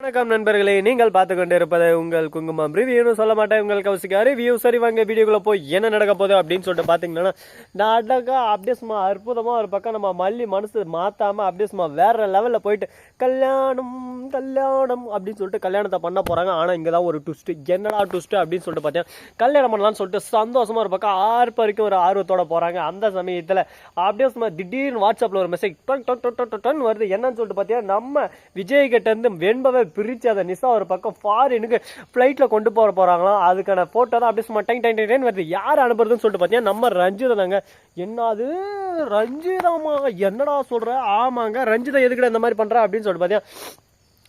வணக்கம் நண்பர்களே நீங்கள் பார்த்து கொண்டு உங்கள் குங்குமம் ரிவ்யூன்னு சொல்ல மாட்டேன் உங்கள் கௌசிகா ரிவ்யூ சரி வாங்க வீடியோக்குள்ள போய் என்ன நடக்க போகுது அப்படின்னு சொல்லிட்டு பார்த்தீங்கன்னா நாடகா அப்படியே சும்மா அற்புதமாக ஒரு பக்கம் நம்ம மல்லி மனசு மாற்றாமல் அப்படியே சும்மா வேற லெவலில் போயிட்டு கல்யாணம் கல்யாணம் அப்படின்னு சொல்லிட்டு கல்யாணத்தை பண்ண போகிறாங்க ஆனால் இங்கே தான் ஒரு ட்விஸ்ட்டு என்னடா ட்விஸ்ட்டு அப்படின்னு சொல்லிட்டு பார்த்தீங்கன்னா கல்யாணம் பண்ணலாம்னு சொல்லிட்டு சந்தோஷமாக ஒரு பக்கம் ஆர்ப்ப வரைக்கும் ஒரு ஆர்வத்தோட போகிறாங்க அந்த சமயத்தில் அப்படியே சும்மா திடீர்னு வாட்ஸ்அப்பில் ஒரு மெசேஜ் டொன் டொன் டொன் டொன் வருது. என்னன்னு சொல்லிட்டு பார்த்தீங்கன்னா நம்ம விஜய் இருந்து வெண்பவை பிரித்து அதை நிசா ஒரு பக்கம் ஃபாரினுக்கு ஃப்ளைட்டில் கொண்டு போக போகிறாங்களாம் அதுக்கான ஃபோட்டோ தான் அப்படியே சும்மா டைம் டைம் டைம் வருது. யார் அனுப்புறதுன்னு சொல்லிட்டு பார்த்தீங்கன்னா நம்ம ரஞ்சிதா தாங்க. என்னது? ரஞ்சிதாமா என்னடா சொல்கிற ஆமாங்க. ரஞ்சிதா எதுக்குடா இந்த மாதிரி பண்ணுறா அப்படின்னு சொல்லிட்டு பார்த்தீங்கன்னா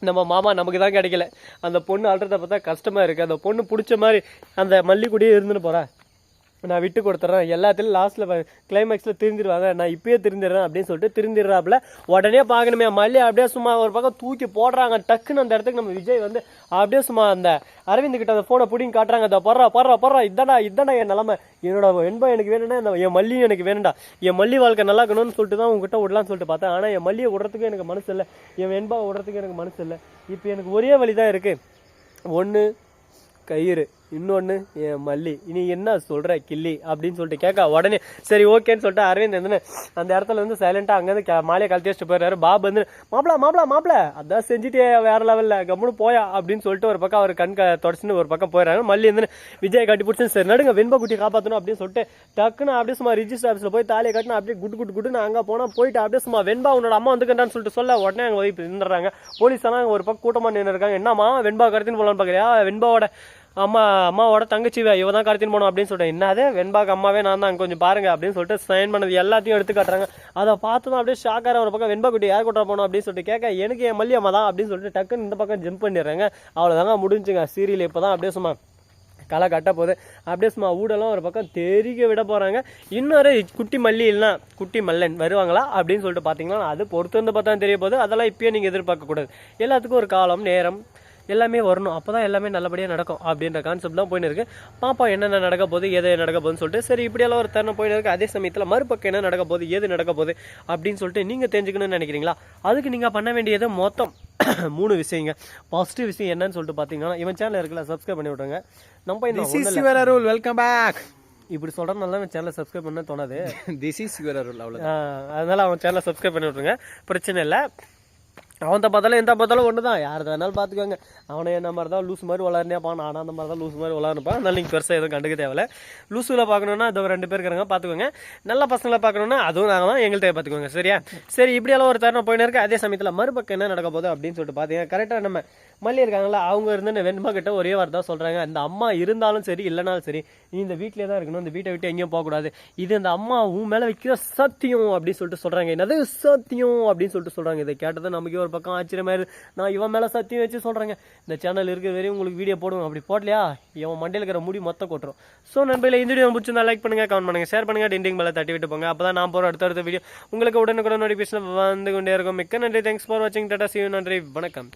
நம்ம மாமா நமக்கு தான் கிடைக்கல. அந்த பொண்ணு அழுறத பார்த்தா கஷ்டமாக இருக்குது அந்த பொண்ணு பிடிச்ச மாதிரி அந்த மல்லிக்குடியே இருந்துன்னு போகிறேன் நான் விட்டு கொடுத்துட்றேன் எல்லாத்துலையும் லாஸ்ட்டில் கிளைமேக்ஸில் திருந்திடுவாங்க நான் இப்பயே திருந்திடுறேன் அப்படின்னு சொல்லிட்டு திருந்திடுறாப்புல. உடனே பார்க்கணுமே மல்லி அப்படியே சும்மா ஒரு பக்கம் தூக்கி போடுறாங்க. டக்குன்னு அந்த இடத்துக்கு நம்ம விஜய் வந்து அப்படியே சும்மா அந்த அரவிந்த் கிட்ட அந்த ஃபோனை பிடிங்கி காட்டுறாங்க. அந்த படுறா படுறா படுறா. இதாடா இதாடா என் நிலமை. என்னோட வெண்பா எனக்கு வேணும்னா என் மல்லியும் எனக்கு வேணும்டா. என் மல்லி வாழ்க்கை நல்லா இருக்கணும்னு சொல்லிட்டு தான் உங்ககிட்ட விடலாம்னு சொல்லிட்டு பார்த்தேன். ஆனால் என் மல்லியை விடுறதுக்கு எனக்கு மனசு இல்லை. என் வெண்பா விடுறதுக்கு எனக்கு மனசு இல்லை. இப்போ எனக்கு ஒரே வழி தான் இருக்குது ஒன்று கயிறு. இன்னொன்று என் மல்லி. இனி என்ன சொல்கிற கிள்ளி அப்படின்னு சொல்லிட்டு கேட்க உடனே சரி ஓகேன்னு சொல்லிட்டு அரவிந்த் வந்து அந்த இடத்துல வந்து சைலண்டாக அங்கேருந்து க மாலையை கழட்டி வச்சுட்டு போயிடுறாரு. பாப் வந்து மாப்பிளா மாப்பிளா மாப்பிள அதான் செஞ்சுட்டே வேற லெவலில் கம்முன்னு போயா அப்படின்னு சொல்லிட்டு ஒரு பக்கம் அவர் கண் தொடச்சுன்னு ஒரு பக்கம் போயிடுறாங்க மல்லி வந்து விஜய் கட்டி பிடிச்சி சரி நடுங்க வெண்பா குட்டி காப்பாற்றணும் அப்படின்னு சொல்லிட்டு டக்குன்னு அப்படியே சும்மா ரிஜிஸ்டர் ஆஃபீஸில் போய் தாலியை கட்டினா அப்படியே குட்டு குட்டு குட்டுன்னு அங்கே போனால் போயிட்டு அப்படியே சும்மா வெண்பா உன்னோட அம்மா வந்துக்கிட்டான்னு சொல்லிட்டு சொல்ல உடனே அங்கே போய் நின்றுறாங்க போலீஸ் எல்லாம் ஒரு பக்கம் கூட்டமாக நின்று இருக்காங்க என்னம்மா வெண்பா கடத்தின்னு போகலான்னு பார்க்குறியா வெண்பாவோட அம்மா அம்மாவோட தங்கச்சி இவ தான் கடத்தின்னு போனோம் அப்படின்னு சொல்லிட்டு என்னது வெண்பாக்கு அம்மாவே நான் தான் கொஞ்சம் பாருங்க அப்படின்னு சொல்லிட்டு சைன் பண்ணது எல்லாத்தையும் எடுத்து காட்டுறாங்க. அதை பார்த்து தான் அப்படியே ஷாக்கார ஒரு பக்கம் வெண்பா குட்டி யார் கூட்ட போனோம் அப்படின்னு சொல்லிட்டு கேட்க எனக்கு என் மல்லி அம்மா தான் அப்படின்னு சொல்லிட்டு டக்குன்னு இந்த பக்கம் ஜம்ப் பண்ணிடுறாங்க. அவ்வளோதாங்க முடிஞ்சுங்க. சீரியல் இப்போ தான் அப்படியே சும்மா களை கட்ட போகுது. அப்படியே சும்மா ஊடெல்லாம் ஒரு பக்கம் தெறிக்க விட போகிறாங்க இன்னொரு குட்டி மல்லி இல்லைனா குட்டி மல்லன் வருவாங்களா அப்படின்னு சொல்லிட்டு பார்த்தீங்கன்னா அது பொறுத்து வந்து பார்த்தா தெரிய போகுது. அதெல்லாம் இப்பயே நீங்கள் எதிர்பார்க்கக்கூடாது. எல்லாத்துக்கும் ஒரு காலம் நேரம். எல்லாமே வரணும். அப்போ தான் எல்லாமே நல்லபடியாக நடக்கும் அப்படின்ற கான்செப்ட் தான் போயின்னு இருக்கு. பாப்பா என்னென்ன நடக்க போகுது எது நடக்க போகுதுன்னு சொல்லிட்டு சரி இப்படியெல்லாம் ஒரு தருணம் போயின்னு இருக்கு. அதே சமயத்தில் மறுபக்கம் என்ன நடக்க போகுது எது நடக்க போகுது அப்படின்னு சொல்லிட்டு நீங்கள் தெரிஞ்சுக்கணும்னு நினைக்கிறீங்களா? அதுக்கு நீங்கள் பண்ண வேண்டியது மொத்தம் மூணு விஷயங்க. பாசிட்டிவ் விஷயம் என்னன்னு சொல்லிட்டு பார்த்தீங்கன்னா இவன் சேனல் இருக்குல்ல சப்ஸ்கிரைப் பண்ணி விட்ருங்க. நம்ம யுவர் அருள் வெல்கம் பேக் இப்படி சொல்கிறதுனால இவன் சேனலை சப்ஸ்கிரைப் பண்ண தோணாது. திஸ் இஸ் யுவர் அருள் அவ்வளோ அதனால அவன் சேனலை சப்ஸ்கிரைப் பண்ணி விட்ருங்க. பிரச்சனை இல்லை. அவன் பார்த்தாலும் எந்த பார்த்தாலும் ஒன்று தான் யார் வேணாலும் பார்த்துக்கோங்க. அவனை என்ன மாதிரி தான் லூஸ் மாதிரி விளாட்னேப்பான் நானும் அந்த மாதிரி தான் லூஸ் மாதிரி விளாட்னுப்பான் அதனால நீங்கள் பெருசாக எதுவும் கண்டுக்க தேவையில்ல. லூஸில் பார்க்கணுன்னா அது ரெண்டு பேர் இருக்கிறாங்க பார்த்துக்கோங்க. நல்ல பசங்களை பார்க்கணுன்னா அதுவும் நாங்கள் தான் எங்கள்கிட்ட பார்த்துக்கோங்க சரியா? சரி இப்படியெல்லாம் ஒரு தருணம் போயின்னு இருக்கு. அதே சமயத்தில் மறுபக்கம் என்ன நடக்க போகுது அப்படின்னு சொல்லிட்டு பார்த்தீங்கன்னா கரெக்டாக நம்ம மல்லி இருக்காங்களா அவங்க இருந்து வெண்பா கிட்ட ஒரே வார்த்தை தான் சொல்கிறாங்க அந்த அம்மா இருந்தாலும் சரி இல்லைனாலும் சரி நீ இந்த வீட்டிலே தான் இருக்கணும் இந்த வீட்டை விட்டு எங்கேயும் போகக்கூடாது. இது இந்த அம்மா உன் மேலே வைக்கிற சத்தியம் அப்படின்னு சொல்லிட்டு சொல்கிறாங்க என்னது சத்தியம் அப்படின்னு சொல்லிட்டு சொல்கிறாங்க இதை கேட்டது நமக்கே ஒரு பக்கம் ஆச்சரியமா நான் இவன் மேலே சத்தியம் வச்சு சொல்கிறேங்க இந்த சேனல் இருக்கிற வரையும் உங்களுக்கு வீடியோ போடுவோம் அப்படி போடலையா? இவன் மண்டையில் இருக்கிற முடி மொத்தம் கொட்டுரும். ஸோ நண்பர்களே இந்த வீடியோ பிடிச்சிருந்தா லைக் பண்ணுங்க கமெண்ட் பண்ணுங்க ஷேர் பண்ணுங்க டிண்டிங் மேலே தட்டி விட்டு போங்க. அப்போ தான் நான் போகிற அடுத்த அடுத்த வீடியோ உங்களுக்கு உடனுக்குடன் நோட்டிஃபிகேஷன் வந்து கொண்டே இருக்கும். மிக்க நன்றி. தேங்க்ஸ் ஃபார் வாட்சிங் டாட்டா சிவ நன்றி. வணக்கம்.